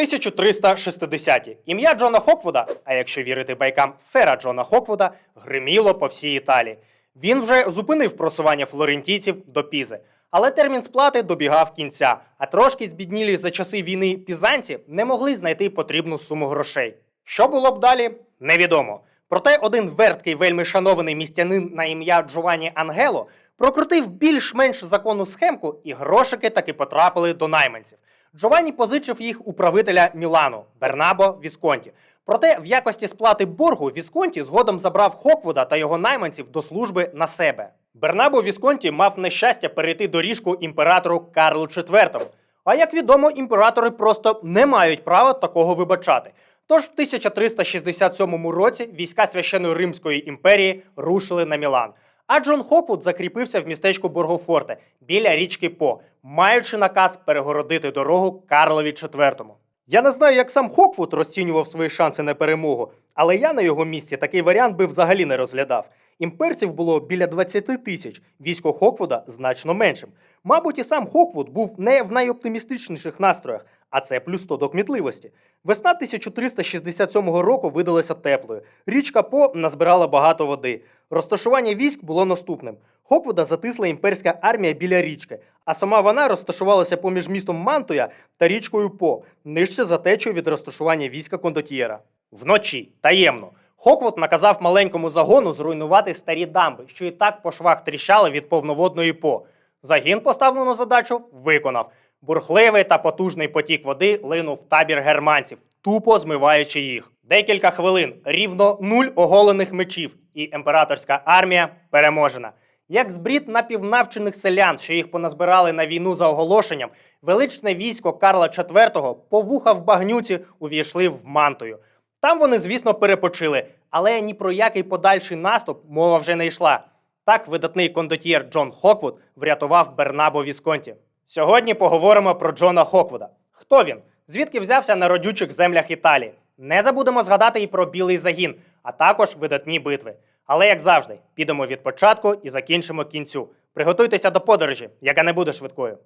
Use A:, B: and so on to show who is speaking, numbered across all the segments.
A: 1360-ті. Ім'я Джона Хоквуда, а якщо вірити байкам сера Джона Хоквуда, гриміло по всій Італії. Він вже зупинив просування флорентійців до Пізи. Але термін сплати добігав кінця, а трошки збіднілі за часи війни пізанці не могли знайти потрібну суму грошей. Що було б далі, невідомо. Проте один верткий, вельми шанований містянин на ім'я Джованні Ангело прокрутив більш-менш законну схемку, і грошики таки потрапили до найманців. Джованні позичив їх у правителя Мілану Бернабо Вісконті. Проте в якості сплати боргу Вісконті згодом забрав Хоквуда та його найманців до служби на себе. Бернабо Вісконті мав нещастя перейти доріжку імператору Карлу IV. А як відомо, імператори просто не мають права такого вибачати. Тож в 1367 році війська священної Римської імперії рушили на Мілан. А Джон Хоквуд закріпився в містечку Боргофорте біля річки По, маючи наказ перегородити дорогу Карлові IV. Я не знаю, як сам Хоквуд розцінював свої шанси на перемогу, але я на його місці такий варіант би взагалі не розглядав. Імперців було біля 20 тисяч, військо Хоквуда значно меншим. Мабуть, і сам Хоквуд був не в найоптимістичніших настроях, а це плюс 100 до кмітливості. Весна 1367 року видалася теплою. Річка По назбирала багато води. Розташування військ було наступним. Хоквуда затисла імперська армія біля річки, а сама вона розташувалася поміж містом Мантуя та річкою По, нижче за течою від розташування війська кондотьєра. Вночі, таємно, Хоквуд наказав маленькому загону зруйнувати старі дамби, що і так по швах тріщали від повноводної По. Загін поставлену задачу виконав. Бурхливий та потужний потік води линув табір германців, тупо змиваючи їх. Декілька хвилин, рівно нуль оголених мечів, і імператорська армія переможена. Як збрід напівнавчених селян, що їх поназбирали на війну за оголошенням, величне військо Карла IV по вуха в багнюці увійшли в мантою. Там вони, звісно, перепочили, але ні про який подальший наступ мова вже не йшла. Так видатний кондотьєр Джон Хоквуд врятував Бернабо Вісконті. Сьогодні поговоримо про Джона Хоквуда. Хто він? Звідки взявся на родючих землях Італії? Не забудемо згадати і про білий загін, а також видатні битви. Але як завжди, підемо від початку і закінчимо кінцю. Приготуйтеся до подорожі, яка не буде швидкою.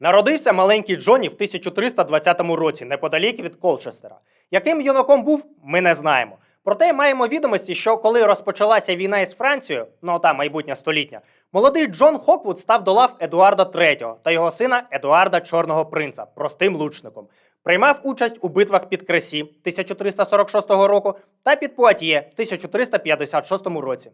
A: Народився маленький Джоні в 1320 році, неподалік від Колчестера. Яким юнаком був, ми не знаємо. Проте маємо відомості, що коли розпочалася війна із Францією, ну та майбутня столітня, молодий Джон Хоквуд став до лав Едуарда III та його сина Едуарда Чорного Принца, простим лучником. Приймав участь у битвах під Кресі 1346 року та під Пуатьє в 1356 році.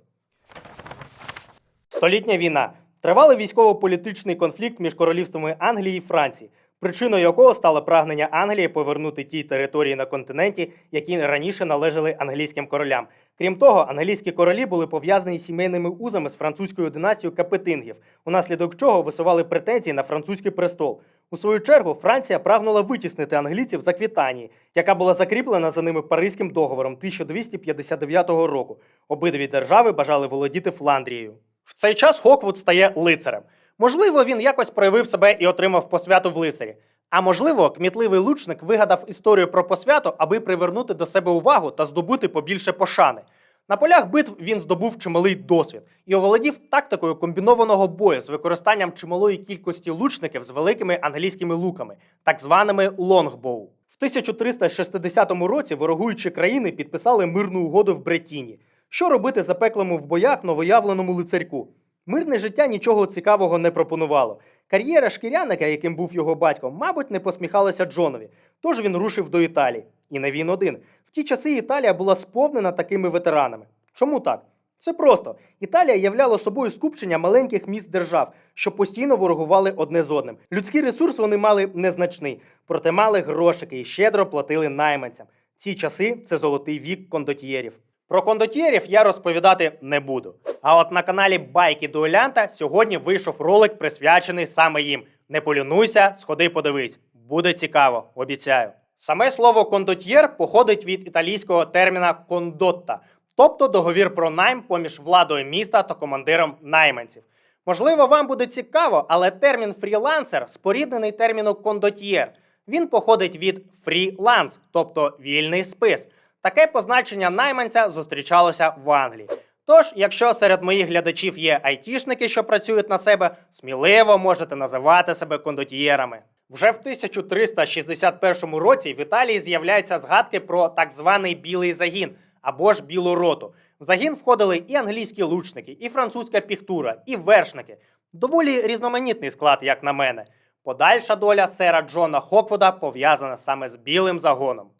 A: Столітня війна. Тривалий військово-політичний конфлікт між королівствами Англії і Франції, причиною якого стало прагнення Англії повернути ті території на континенті, які раніше належали англійським королям. Крім того, англійські королі були пов'язані сімейними узами з французькою династією Капетингів, унаслідок чого висували претензії на французький престол. У свою чергу Франція прагнула витіснити англійців з Аквітанії, яка була закріплена за ними Паризьким договором 1259 року. Обидві держави бажали володіти Фландрією. В цей час Хоквуд стає лицарем. Можливо, він якось проявив себе і отримав посвяту в лицарі. А можливо, кмітливий лучник вигадав історію про посвяту, аби привернути до себе увагу та здобути побільше пошани. На полях битв він здобув чималий досвід і оволодів тактикою комбінованого бою з використанням чималої кількості лучників з великими англійськими луками, так званими лонгбоу. В 1360 році ворогуючі країни підписали мирну угоду в Бретіні. Що робити запеклому в боях новоявленому лицарьку? Мирне життя нічого цікавого не пропонувало. Кар'єра шкіряника, яким був його батько, мабуть, не посміхалася Джонові, тож він рушив до Італії. І не він один. В ті часи Італія була сповнена такими ветеранами. Чому так? Це просто. Італія являла собою скупчення маленьких міст держав, що постійно ворогували одне з одним. Людський ресурс вони мали незначний, проте мали грошики і щедро платили найманцям. Ці часи це золотий вік кондотьєрів. Про кондотьєрів я розповідати не буду. А от на каналі Байки Дуелянта сьогодні вийшов ролик, присвячений саме їм. Не полюнуйся, сходи подивись. Буде цікаво, обіцяю. Саме слово кондотьєр походить від італійського терміна кондотта, тобто договір про найм поміж владою міста та командиром найманців. Можливо, вам буде цікаво, але термін фрілансер споріднений терміну кондотьєр. Він походить від фріланс, тобто вільний спис. Таке позначення найманця зустрічалося в Англії. Тож, якщо серед моїх глядачів є айтішники, що працюють на себе, сміливо можете називати себе кондотьєрами. Вже в 1361 році в Італії з'являються згадки про так званий білий загін або ж білу роту. В загін входили і англійські лучники, і французька піхтура, і вершники. Доволі різноманітний склад, як на мене. Подальша доля сера Джона Хоквуда пов'язана саме з білим загоном.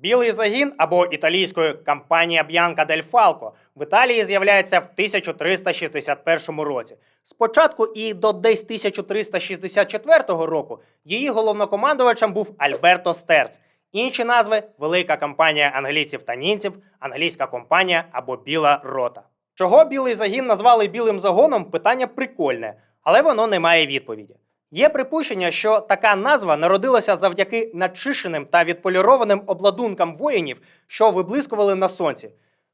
A: Білий загін або італійською кампанія Б'янка дель Фалко в Італії з'являється в 1361 році. Спочатку і до десь 1364 року її головнокомандувачем був Альберто Стерц. Інші назви Велика кампанія англійців та німців, англійська компанія або Біла рота. Чого білий загін назвали білим загоном? Питання прикольне, але воно не має відповіді. Є припущення, що така назва народилася завдяки начишеним та відполірованим обладункам воїнів, що виблискували на сонці.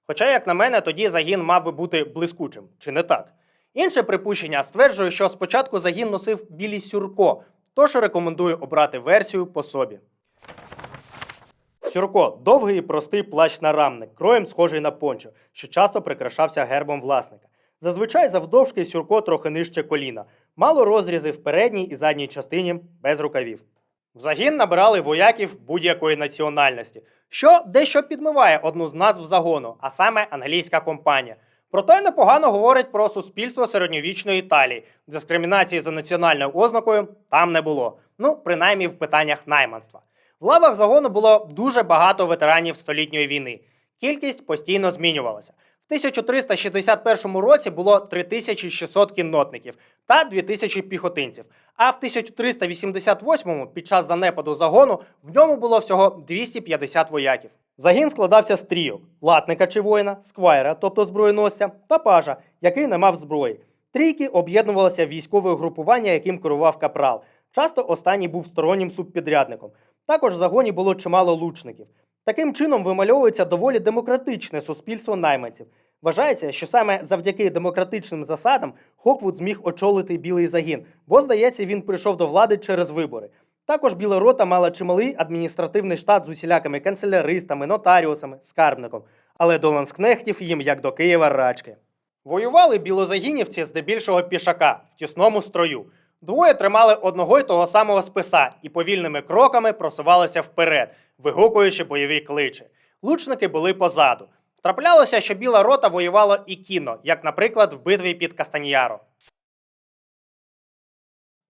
A: Хоча, як на мене, тоді загін мав би бути блискучим, чи не так? Інше припущення стверджує, що спочатку загін носив білі сюрко, тож рекомендую обрати версію по собі. Сюрко довгий і простий плащ-нарамник, кроєм схожий на пончо, що часто прикрашався гербом власника. Зазвичай завдовжки сюрко трохи нижче коліна, мало розрізи в передній і задній частині без рукавів. В загін набирали вояків будь-якої національності, що дещо підмиває одну з назв загону, а саме англійська компанія. Проте непогано говорить про суспільство середньовічної Італії. Дискримінації за національною ознакою там не було. Ну, принаймні в питаннях найманства. В лавах загону було дуже багато ветеранів столітньої війни. Кількість постійно змінювалася. В 1361 році було 3600 кіннотників та 2000 піхотинців. А в 1388 під час занепаду загону в ньому було всього 250 вояків. Загін складався з трійок: латника чи воїна, сквайра, тобто зброєносця, та пажа, який не мав зброї. Трійки об'єднувалися в військове угрупування, яким керував капрал. Часто останній був стороннім субпідрядником. Також в загоні було чимало лучників. Таким чином вимальовується доволі демократичне суспільство найманців. Вважається, що саме завдяки демократичним засадам Хоквуд зміг очолити білий загін, бо, здається, він прийшов до влади через вибори. Також Біла рота мала чималий адміністративний штат з усілякими канцеляристами, нотаріусами, скарбником, але до ланскнехтів їм як до Києва рачки. Воювали білозагінівці здебільшого пішака в тісному строю. Двоє тримали одного й того самого списа і повільними кроками просувалися вперед, вигукуючи бойові кличі. Лучники були позаду. Траплялося, що біла рота воювала і кіно, як, наприклад, в битві під Кастаньяро.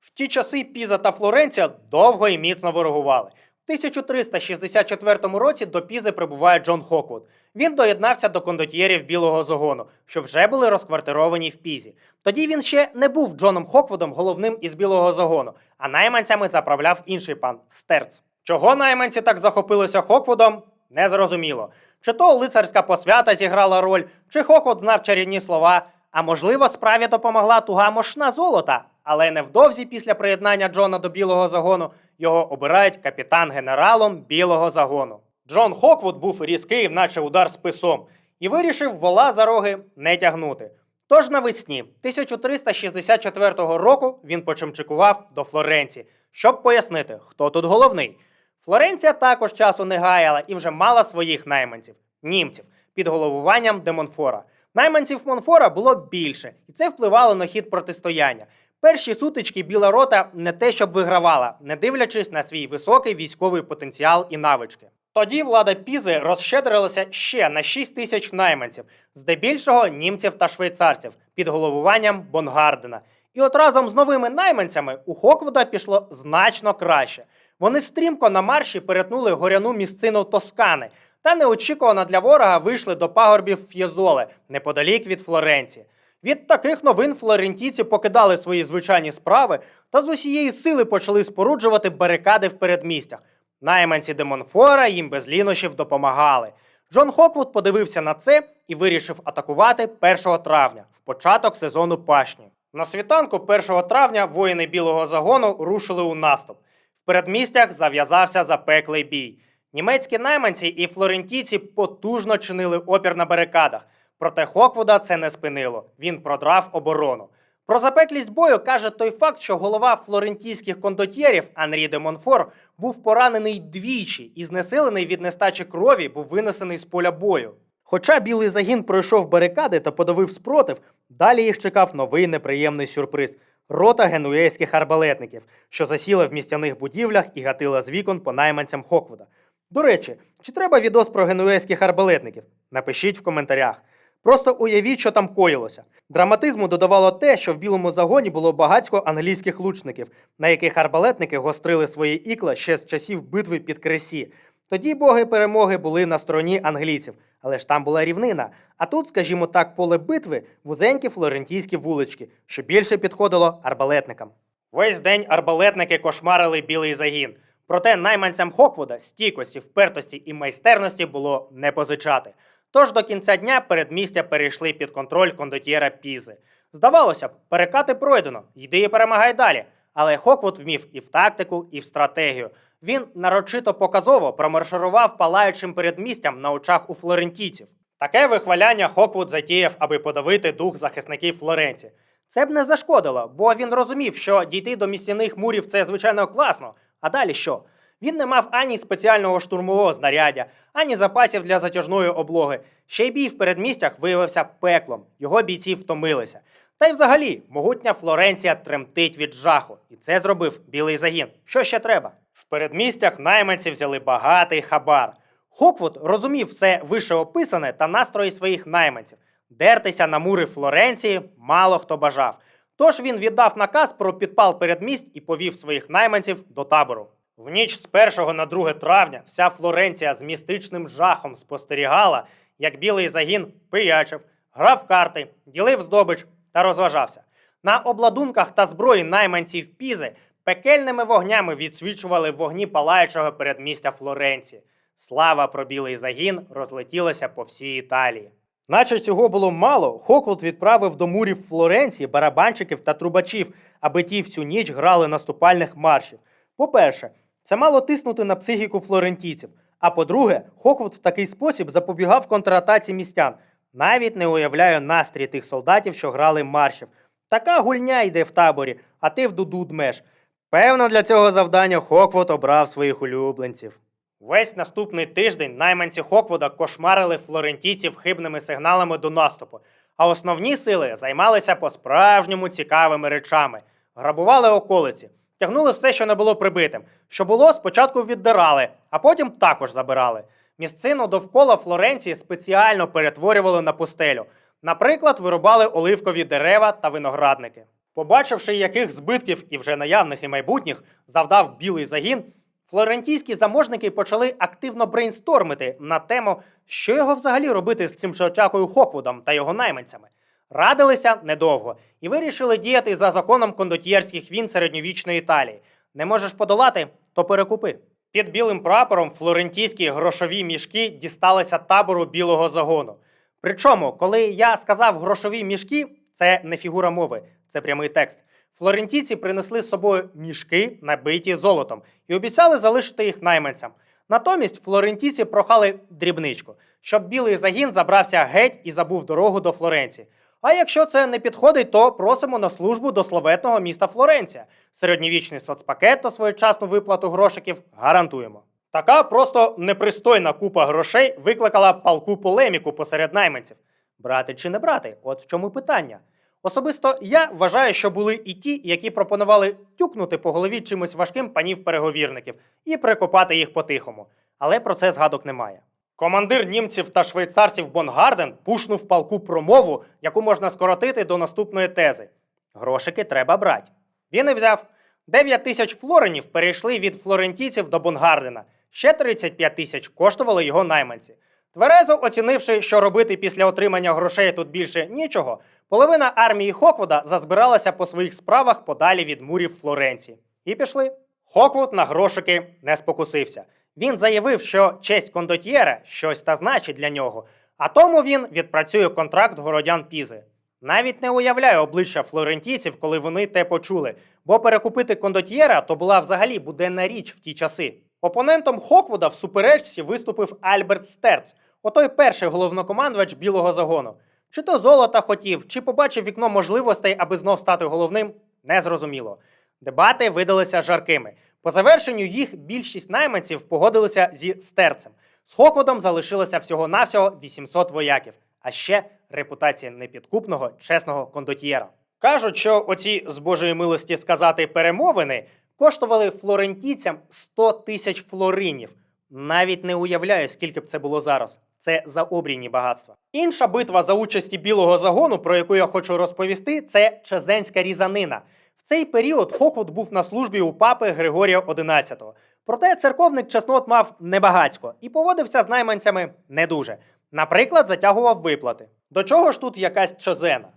A: В ті часи Піза та Флоренція довго і міцно ворогували. В 1364 році до Пізи прибуває Джон Хоквуд. Він доєднався до кондотьєрів білого загону, що вже були розквартировані в Пізі. Тоді він ще не був Джоном Хоквудом, головним із білого загону, а найманцями заправляв інший пан Стерц. Чого найманці так захопилися Хоквудом? Незрозуміло. Чи то лицарська посвята зіграла роль, чи Хоквуд знав чарівні слова, а можливо, справі допомогла туга мощна золота. Але невдовзі після приєднання Джона до білого загону його обирають капітан-генералом білого загону. Джон Хоквуд був різкий, наче удар списом, і вирішив вола за роги не тягнути. Тож навесні 1364 року він почимчикував до Флоренції, щоб пояснити, хто тут головний. Флоренція також часу не гаяла і вже мала своїх найманців німців під головуванням Демонфора. Найманців Монфора було більше, і це впливало на хід протистояння. Перші сутички Біла рота не те, щоб вигравала, не дивлячись на свій високий військовий потенціал і навички. Тоді влада Пізи розщедрилася ще на 6 тисяч найманців, здебільшого німців та швейцарців, під головуванням Бонгардена. І от разом з новими найманцями у Хоквуда пішло значно краще. Вони стрімко на марші перетнули горяну місцину Тоскани та неочікувано для ворога вийшли до пагорбів Ф'єзоле, неподалік від Флоренції. Від таких новин флорентійці покидали свої звичайні справи та з усієї сили почали споруджувати барикади в передмістях. Найманці Демонфора їм без лінощів допомагали. Джон Хоквуд подивився на це і вирішив атакувати 1 травня, в початок сезону пашні. На світанку 1 травня воїни білого загону рушили у наступ. В передмістях зав'язався запеклий бій. Німецькі найманці і флорентійці потужно чинили опір на барикадах. Проте Хоквуда це не спинило. Він продрав оборону. Про запеклість бою каже той факт, що голова флорентійських кондотьєрів Анрі де Монфор був поранений двічі і знесилений від нестачі крові був винесений з поля бою. Хоча білий загін пройшов барикади та подавив спротив, далі їх чекав новий неприємний сюрприз рота генуейських арбалетників, що засіла в містяних будівлях і гатила з вікон по найманцям Хоквуда. До речі, чи треба відос про генуейських арбалетників? Напишіть в коментарях. Просто уявіть, що там коїлося. Драматизму додавало те, що в білому загоні було багатько англійських лучників, на яких арбалетники гострили свої ікла ще з часів битви під Кресі. Тоді боги перемоги були на стороні англійців, але ж там була рівнина. А тут, скажімо так, поле битви вузенькі флорентійські вулички, що більше підходило арбалетникам. Весь день арбалетники кошмарили білий загін. Проте найманцям Хоквуда стійкості, впертості і майстерності було не позичати. Тож до кінця дня передмістя перейшли під контроль кондотьєра Пізи. Здавалося б, перекати пройдено, йди і перемагай далі. Але Хоквуд вмів і в тактику, і в стратегію. Він нарочито показово промарширував палаючим передмістям на очах у флорентійців. Таке вихваляння Хоквуд затіяв, аби подавити дух захисників Флоренції. Це б не зашкодило, бо він розумів, що дійти до містяних мурів це звичайно класно. А далі що? Він не мав ані спеціального штурмового знаряддя, ані запасів для затяжної облоги. Ще й бій в передмістях виявився пеклом. Його бійці втомилися. Та й взагалі, могутня Флоренція тремтить від жаху. І це зробив білий загін. Що ще треба? В передмістях найманці взяли багатий хабар. Хоквуд розумів все вище описане та настрої своїх найманців. Дертися на мури Флоренції мало хто бажав. Тож він віддав наказ про підпал передмість і повів своїх найманців до табору. В ніч з 1 на 2 травня вся Флоренція з містичним жахом спостерігала, як білий загін пиячив, грав карти, ділив здобич та розважався. На обладунках та зброї найманців Пізи пекельними вогнями відсвічували вогні палаючого передмістя Флоренції. Слава про білий загін розлетілася по всій Італії. Наче цього було мало, Хоквуд відправив до мурів Флоренції барабанщиків та трубачів, аби ті всю ніч грали наступальних маршів. По-перше, це мало тиснути на психіку флорентійців. А по-друге, Хоквуд в такий спосіб запобігав контратаці містян. Навіть не уявляю настрій тих солдатів, що грали маршів. Така гульня йде в таборі, а ти в дуду дмеш. Певно, для цього завдання Хоквуд обрав своїх улюбленців. Весь наступний тиждень найманці Хоквуда кошмарили флорентійців хибними сигналами до наступу, а основні сили займалися по-справжньому цікавими речами, грабували околиці, тягнули все, що не було прибитим. Що було, спочатку віддирали, а потім також забирали. Місцину довкола Флоренції спеціально перетворювали на пустелю. Наприклад, вирубали оливкові дерева та виноградники. Побачивши, яких збитків і вже наявних і майбутніх завдав білий загін, флорентійські заможники почали активно брейнстормити на тему, що його взагалі робити з цим чортякою Хоквудом та його найманцями. Радилися недовго і вирішили діяти за законом кондотьєрських війн середньовічної Італії. Не можеш подолати, то перекупи. Під білим прапором флорентійські грошові мішки дісталися табору білого загону. Причому, коли я сказав грошові мішки, це не фігура мови, це прямий текст. Флорентійці принесли з собою мішки, набиті золотом, і обіцяли залишити їх найманцям. Натомість флорентійці прохали дрібничку, щоб білий загін забрався геть і забув дорогу до Флоренції. А якщо це не підходить, то просимо на службу до славетного міста Флоренція. Середньовічний соцпакет та своєчасну виплату грошиків гарантуємо. Така просто непристойна купа грошей викликала палку полеміку посеред найманців. Брати чи не брати? От в чому питання. Особисто я вважаю, що були і ті, які пропонували тюкнути по голові чимось важким панів переговірників і прикопати їх по-тихому. Але про це згадок немає. Командир німців та швейцарців Бонгарден пушнув палку промову, яку можна скоротити до наступної тези: грошики треба брати. Він і взяв. 9 тисяч флоренів перейшли від флорентійців до Бонгардена. Ще 35 тисяч коштували його найманці. Тверезо оцінивши, що робити після отримання грошей тут більше нічого, половина армії Хоквуда зазбиралася по своїх справах подалі від мурів Флоренції. І пішли. Хоквуд на грошики не спокусився. Він заявив, що честь кондотьєра щось та значить для нього, а тому він відпрацює контракт городян Пізи. Навіть не уявляю обличчя флорентійців, коли вони те почули, бо перекупити кондотьєра то була взагалі буденна річ в ті часи. Опонентом Хоквуда в суперечці виступив Альберт Стерц, отой перший головнокомандувач білого загону. Чи то золота хотів, чи побачив вікно можливостей, аби знов стати головним, незрозуміло. Дебати видалися жаркими. По завершенню їх більшість найманців погодилися зі стерцем. З Хоквудом залишилося всього-навсього 800 вояків, а ще репутація непідкупного, чесного кондотьєра. Кажуть, що оці з Божої милості сказати перемовини коштували флорентійцям 100 тисяч флоринів. Навіть не уявляю, скільки б це було зараз. Це заобрійні багатства. Інша битва за участі білого загону, про яку я хочу розповісти, це Чезенська різанина. Цей період Хоквуд був на службі у папи Григорія XI. Проте церковник чеснот мав небагацько і поводився з найманцями не дуже. Наприклад, затягував виплати. До чого ж тут якась Чезена?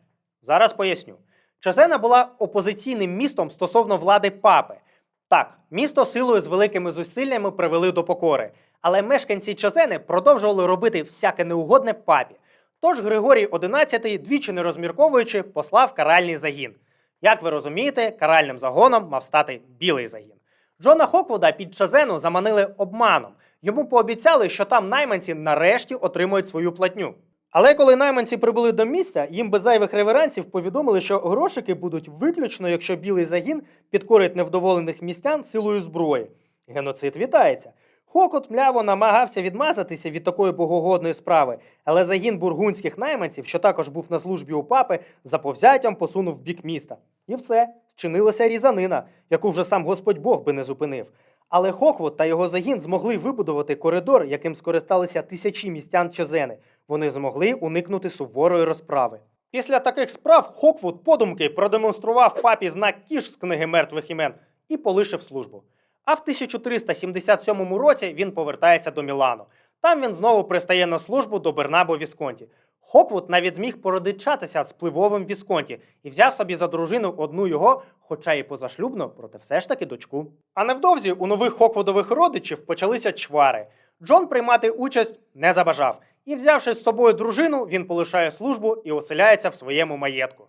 A: Зараз поясню. Чезена була опозиційним містом стосовно влади папи. Так, місто силою з великими зусиллями привели до покори, але мешканці Чезени продовжували робити всяке неугодне папі. Тож Григорій XI, двічі не розмірковуючи, послав каральний загін. Як ви розумієте, каральним загоном мав стати білий загін. Джона Хоквуда під Чезену заманили обманом. Йому пообіцяли, що там найманці нарешті отримують свою платню. Але коли найманці прибули до місця, їм без зайвих реверансів повідомили, що грошики будуть виключно, якщо білий загін підкорить невдоволених містян силою зброї. Геноцид вітається. Хокот мляво намагався відмазатися від такої богогодної справи, але загін бургунських найманців, що також був на службі у папи, за повзяттям посунув в бік міста. І все, зчинилася різанина, яку вже сам Господь Бог би не зупинив. Але Хоквуд та його загін змогли вибудувати коридор, яким скористалися тисячі містян Чезени. Вони змогли уникнути суворої розправи. Після таких справ Хоквуд подумки продемонстрував папі знак кіш з книги мертвих імен і полишив службу. А в 1377 році він повертається до Мілану. Там він знову пристає на службу до Бернабо Вісконті. Хоквуд навіть зміг породичатися з пливовим Вісконті і взяв собі за дружину одну його, хоча і позашлюбно, проте все ж таки дочку. А невдовзі у нових Хоквудових родичів почалися чвари. Джон приймати участь не забажав, і, взявши з собою дружину, він полишає службу і оселяється в своєму маєтку.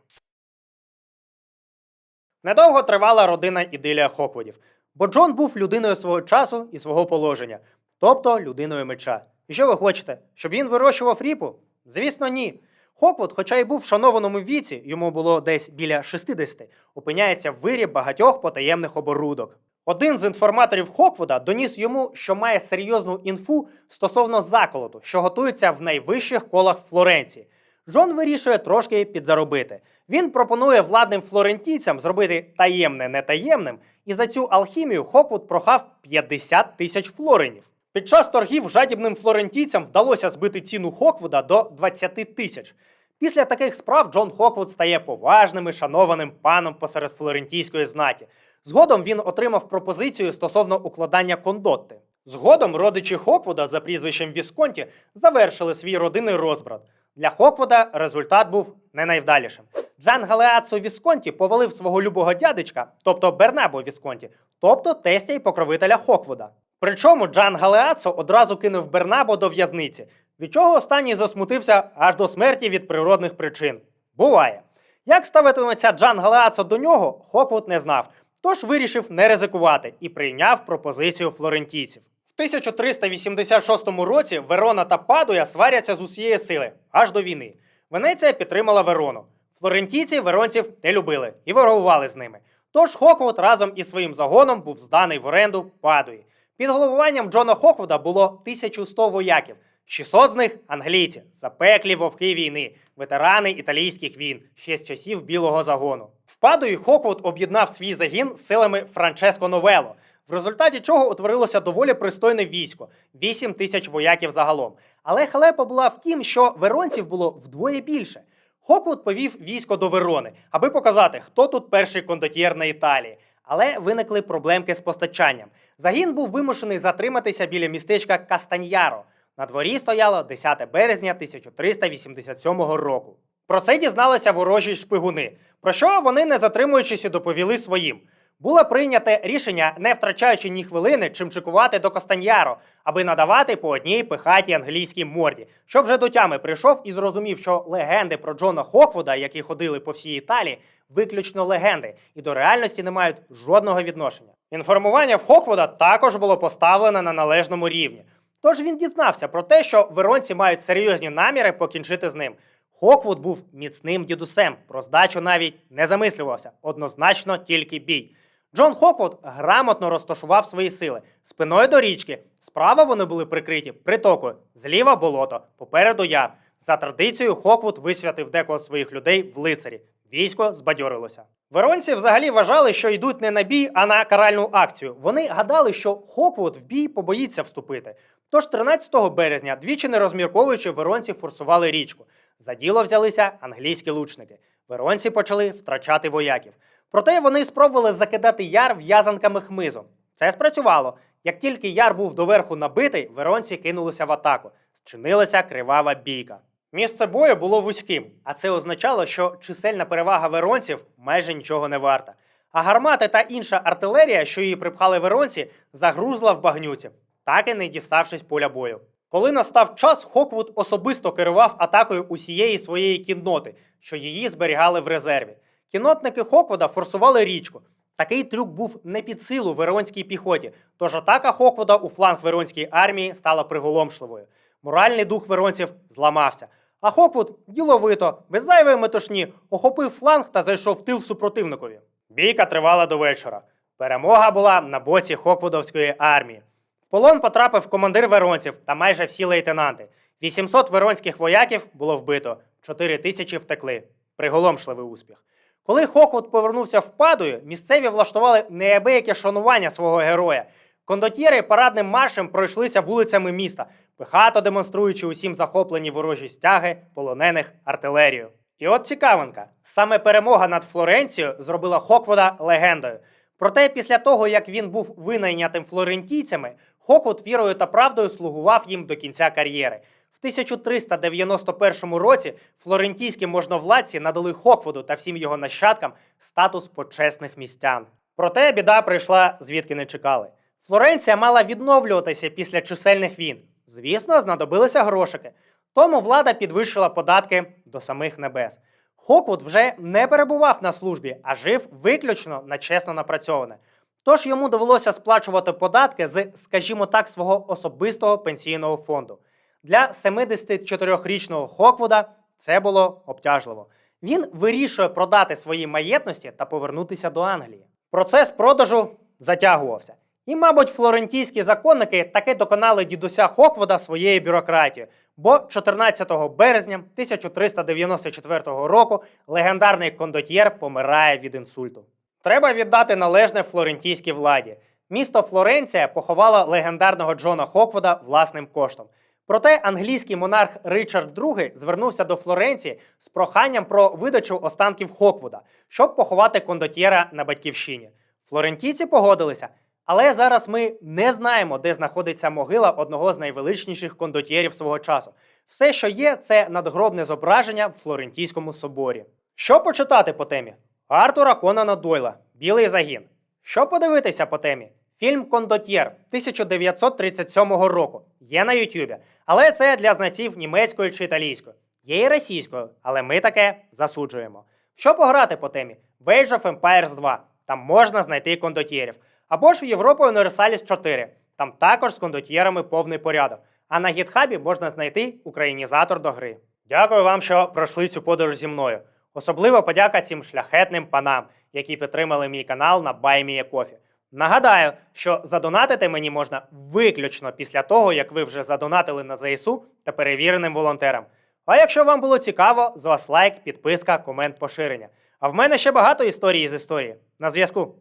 A: Недовго тривала родина ідилія Хоквудів, бо Джон був людиною свого часу і свого положення, тобто людиною меча. І що ви хочете, щоб він вирощував ріпу? Звісно, ні. Хоквуд, хоча й був в шанованому віці, йому було десь біля 60, опиняється в вирі багатьох потаємних оборудок. Один з інформаторів Хоквуда доніс йому, що має серйозну інфу стосовно заколоту, що готується в найвищих колах Флоренції. Джон вирішує трошки підзаробити. Він пропонує владним флорентійцям зробити таємне нетаємним, і за цю алхімію Хоквуд прохав 50 тисяч флоринів. Під час торгів жадібним флорентійцям вдалося збити ціну Хоквуда до 20 тисяч. Після таких справ Джон Хоквуд стає поважним і шанованим паном посеред флорентійської знаті. Згодом він отримав пропозицію стосовно укладання кондотти. Згодом родичі Хоквуда за прізвищем Вісконті завершили свій родинний розбрат. Для Хоквуда результат був не найвдалішим. Джан Галеацо Вісконті повалив свого любого дядечка, тобто Бернабо Вісконті, тобто тестя й покровителя Хоквуда. Причому Джан Галеацо одразу кинув Бернабо до в'язниці, від чого останній засмутився аж до смерті від природних причин. Буває. Як ставитиметься Джан Галеацо до нього, Хоквуд не знав, тож вирішив не ризикувати і прийняв пропозицію флорентійців. В 1386 році Верона та Падуя сваряться з усієї сили аж до війни. Венеція підтримала Верону. Флорентійці веронців не любили і ворогували з ними. Тож Хоквуд разом із своїм загоном був зданий в оренду Падуї. Під головуванням Джона Хоквуда було 1100 вояків, 600 з них англійці, запеклі вовки війни, ветерани італійських війн, ще з часів білого загону. В Падуї Хоквуд об'єднав свій загін з силами Франческо Новело, в результаті чого утворилося доволі пристойне військо 8 тисяч вояків загалом. Але халепа була в тім, що веронців було вдвоє більше. Хоквуд повів військо до Верони, аби показати, хто тут перший кондотьєр на Італії. Але виникли проблемки з постачанням. Загін був вимушений затриматися біля містечка Кастаньяро. На дворі стояло 10 березня 1387 року. Про це дізналися ворожі шпигуни, про що вони, не затримуючись, доповіли своїм. Було прийняте рішення, не втрачаючи ні хвилини, чим чекувати до Костаньяро, аби надавати по одній пихатій англійській морді, щоб вже до тями прийшов і зрозумів, що легенди про Джона Хоквуда, які ходили по всій Італії, виключно легенди і до реальності не мають жодного відношення. Інформування в Хоквуда також було поставлене на належному рівні. Тож він дізнався про те, що веронці мають серйозні наміри покінчити з ним. Хоквуд був міцним дідусем, про здачу навіть не замислювався, однозначно тільки бій. Джон Хоквуд грамотно розташував свої сили спиною до річки. Справа вони були прикриті притокою, зліва болото, попереду яр. За традицією, Хоквуд висвятив декого своїх людей в лицарі. Військо збадьорилося. Веронці взагалі вважали, що йдуть не на бій, а на каральну акцію. Вони гадали, що Хоквуд в бій побоїться вступити. Тож 13 березня, двічі не розмірковуючи, веронці форсували річку. За діло взялися англійські лучники. Веронці почали втрачати вояків. Проте вони спробували закидати яр в'язанками хмизу. Це спрацювало. Як тільки яр був доверху набитий, веронці кинулися в атаку. Зчинилася кривава бійка. Місце бою було вузьким, а це означало, що чисельна перевага веронців майже нічого не варта. А гармати та інша артилерія, що її припхали веронці, загрузла в багнюці, так і не діставшись поля бою. Коли настав час, Хоквуд особисто керував атакою усієї своєї кінноти, що її зберігали в резерві. Кіннотники Хоквуда форсували річку. Такий трюк був не під силу веронській піхоті, тож атака Хоквуда у фланг веронської армії стала приголомшливою. Моральний дух веронців зламався. А Хоквуд діловито, без зайвої метушні, охопив фланг та зайшов в тил супротивникові. Бійка тривала до вечора. Перемога була на боці Хоквудовської армії. В полон потрапив командир веронців та майже всі лейтенанти. 800 веронських вояків було вбито, 4 тисячі втекли. Приголомшливий успіх. Коли Хоквуд повернувся в Падую, місцеві влаштували неабияке шанування свого героя. Кондотьєри парадним маршем пройшлися вулицями міста, пихато демонструючи усім захоплені ворожі стяги, полонених артилерію. І от цікавинка: саме перемога над Флоренцією зробила Хоквуда легендою. Проте, після того, як він був винайнятим флорентійцями, Хоквуд вірою та правдою слугував їм до кінця кар'єри. В 1391 році флорентійські можновладці надали Хоквуду та всім його нащадкам статус почесних містян. Проте біда прийшла звідки не чекали. Флоренція мала відновлюватися після чисельних війн. Звісно, знадобилися грошики. Тому влада підвищила податки до самих небес. Хоквуд вже не перебував на службі, а жив виключно на чесно напрацьоване. Тож йому довелося сплачувати податки з, скажімо так, свого особистого пенсійного фонду. Для 74-річного Хоквуда це було обтяжливо. Він вирішує продати свої маєтності та повернутися до Англії. Процес продажу затягувався. І, мабуть, флорентійські законники таки доконали дідуся Хоквуда своєю бюрократією, бо 14 березня 1394 року легендарний кондотьєр помирає від інсульту. Треба віддати належне флорентійській владі. Місто Флоренція поховало легендарного Джона Хоквуда власним коштом. Проте англійський монарх Ричард II звернувся до Флоренції з проханням про видачу останків Хоквуда, щоб поховати кондотьєра на батьківщині. Флорентійці погодилися, але зараз ми не знаємо, де знаходиться могила одного з найвеличніших кондотьєрів свого часу. Все, що є, це надгробне зображення в Флорентійському соборі. Що почитати по темі? Артура Конана Дойла Білий загін. Що подивитися по темі? Фільм Кондотьєр 1937 року. Є на Ютубі. Але це для знавців німецької чи італійської. Є і російською, але ми таке засуджуємо. Що пограти по темі? Age of Empires 2. Там можна знайти кондотьєрів. Або ж в Європа Universalis 4. Там також з кондотьєрами повний порядок. А на гітхабі можна знайти українізатор до гри. Дякую вам, що пройшли цю подорож зі мною. Особливо подяка цим шляхетним панам, які підтримали мій канал на BuyMeACoffee. Нагадаю, що задонатити мені можна виключно після того, як ви вже задонатили на ЗСУ та перевіреним волонтерам. А якщо вам було цікаво, з вас лайк, підписка, комент, поширення. А в мене ще багато історій з історії. На зв'язку.